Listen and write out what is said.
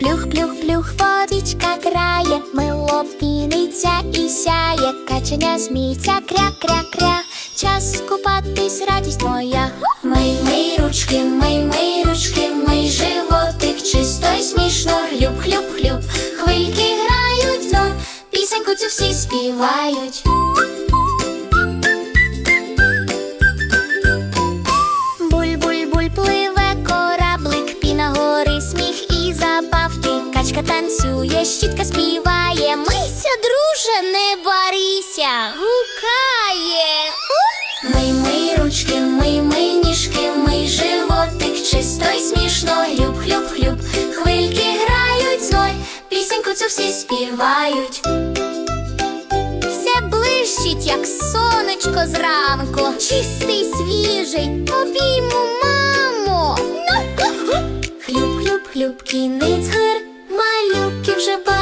Плюх, плюх, плюх, водичка грає, мило піниться і сяє, каченя сміється, кря, кря, кря. Час купатись, радість моя. Мий, мий ручки, мий, мий ручки, мий животик, чисто й смішно, хлюб, хлюб, хлюб. Хвильки грають знов, пісеньку цю всі співають. Качка танцює, щітка співає. Мийся, друже, не барися, гукає. Мий, мий ручки, мий, мий ніжки, мий животик, чисто й смішно, хлюб, хлюб, хлюб. Хвильки грають знов, пісеньку цю всі співають. Все блищить, як сонечко зранку. Чистий, свіжий, обійму, мамо. Хлюб, хлюб, хлюб, кінець гир, Keep your já.